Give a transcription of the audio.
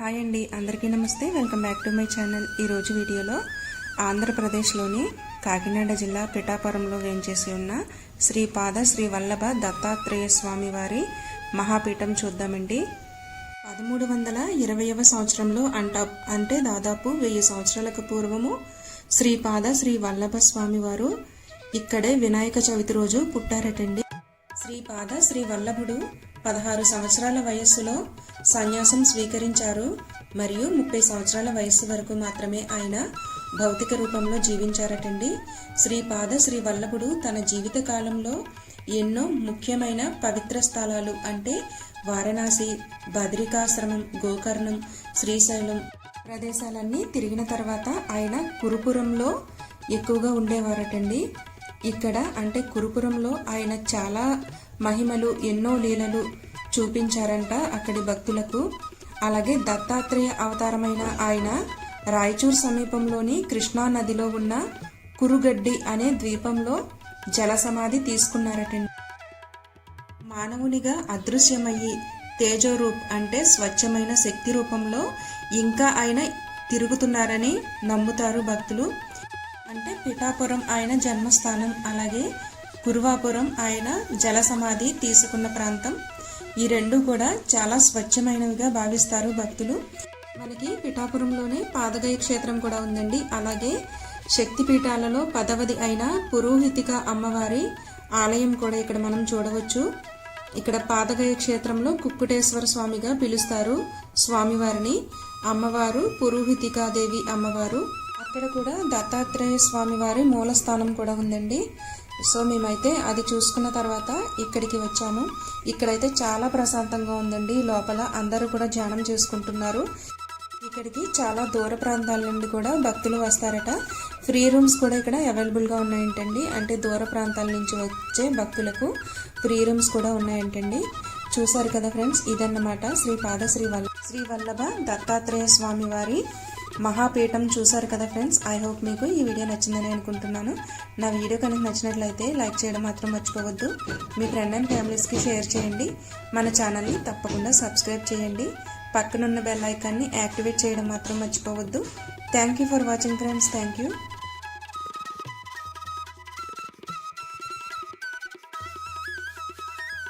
Hi అండి అందరికీ నమస్తే. Welcome back to my channel. ఈరోజు వీడియోలో ఆంధ్రప్రదేశ్లోని కాకినాడ జిల్లా పిఠాపురంలో వేంచేసి ఉన్న శ్రీపాద శ్రీ వల్లభ దత్తాత్రేయ స్వామి వారి మహాపీఠం చూద్దామండి. పదమూడు వందల ఇరవైవ సంవత్సరంలో అంట అంటే దాదాపు వెయ్యి సంవత్సరాలకు పూర్వము శ్రీపాద శ్రీ వల్లభ స్వామి వారు ఇక్కడే వినాయక చవితి రోజు పుట్టారటండి. శ్రీపాద శ్రీ వల్లభుడు పదహారు సంవత్సరాల వయస్సులో సన్యాసం స్వీకరించారు. మరియు ముప్పై సంవత్సరాల వయస్సు వరకు మాత్రమే ఆయన భౌతిక రూపంలో జీవించారటండి. శ్రీపాద శ్రీ వల్లభుడు తన జీవిత కాలంలో ఎన్నో ముఖ్యమైన పవిత్ర స్థలాలు అంటే వారణాసి బద్రికాశ్రమం గోకర్ణం శ్రీశైలం ప్రదేశాలన్నీ తిరిగిన తర్వాత ఆయన కురుపురంలో ఎక్కువగా ఉండేవారటండి. ఇక్కడ అంటే కురుపురంలో ఆయన చాలా మహిమలు ఎన్నో లీలలు చూపించారంట అక్కడి భక్తులకు. అలాగే దత్తాత్రేయ అవతారమైన ఆయన రాయచూర్ సమీపంలోని కృష్ణా నదిలో ఉన్న కురుగడ్డి అనే ద్వీపంలో జల సమాధి తీసుకున్నారటండి. మానవునిగా అదృశ్యమయ్యి తేజోరూప్ అంటే స్వచ్ఛమైన శక్తి రూపంలో ఇంకా ఆయన తిరుగుతున్నారని నమ్ముతారు భక్తులు. అంటే పిఠాపురం ఆయన జన్మస్థానం అలాగే కురువాపురం ఆయన జల సమాధి తీసుకున్న ప్రాంతం. ఈ రెండు కూడా చాలా స్వచ్ఛమైనవిగా భావిస్తారు భక్తులు. మనకి పిఠాపురంలోనే పాదగయ క్షేత్రం కూడా ఉందండి. అలాగే శక్తి పీఠాలలో పదవది అయిన పురోహితిక అమ్మవారి ఆలయం కూడా ఇక్కడ మనం చూడవచ్చు. ఇక్కడ పాదగయ క్షేత్రంలో కుక్కుటేశ్వర స్వామిగా పిలుస్తారు స్వామివారిని. అమ్మవారు పురోహితికాదేవి అమ్మవారు. అక్కడ కూడా దత్తాత్రేయ స్వామివారి మూలస్థానం కూడా ఉందండి. సో మేమైతే అది చూసుకున్న తర్వాత ఇక్కడికి వచ్చాము. ఇక్కడైతే చాలా ప్రశాంతంగా ఉందండి. లోపల అందరూ కూడా ధ్యానం చేసుకుంటున్నారు. ఇక్కడికి చాలా దూర ప్రాంతాల నుండి కూడా భక్తులు వస్తారట. ఫ్రీ రూమ్స్ కూడా ఇక్కడ అవైలబుల్గా ఉన్నాయంటండి. అంటే దూర ప్రాంతాల నుంచి వచ్చే భక్తులకు ఫ్రీ రూమ్స్ కూడా ఉన్నాయంటండి. చూశారు కదా ఫ్రెండ్స్ ఇదన్నమాట శ్రీ పాదశ్రీ వల్ల శ్రీ వల్లభ దత్తాత్రేయ స్వామి వారి మహాపీఠం చూసారు కదా ఫ్రెండ్స్ ఐ హోప్ మీకు ఈ వీడియో నచ్చిందని అనుకుంటున్నాను. నా వీడియో కనుక నచ్చినట్లయితే లైక్ చేయడం మాత్రం మర్చిపోవద్దు. మీ ఫ్రెండ్ అండ్ ఫ్యామిలీస్కి షేర్ చేయండి. మన ఛానల్ని తప్పకుండా సబ్స్క్రైబ్ చేయండి. పక్కనున్న బెల్ ఐకాన్ని యాక్టివేట్ చేయడం మాత్రం మర్చిపోవద్దు. Thank you for watching friends thank you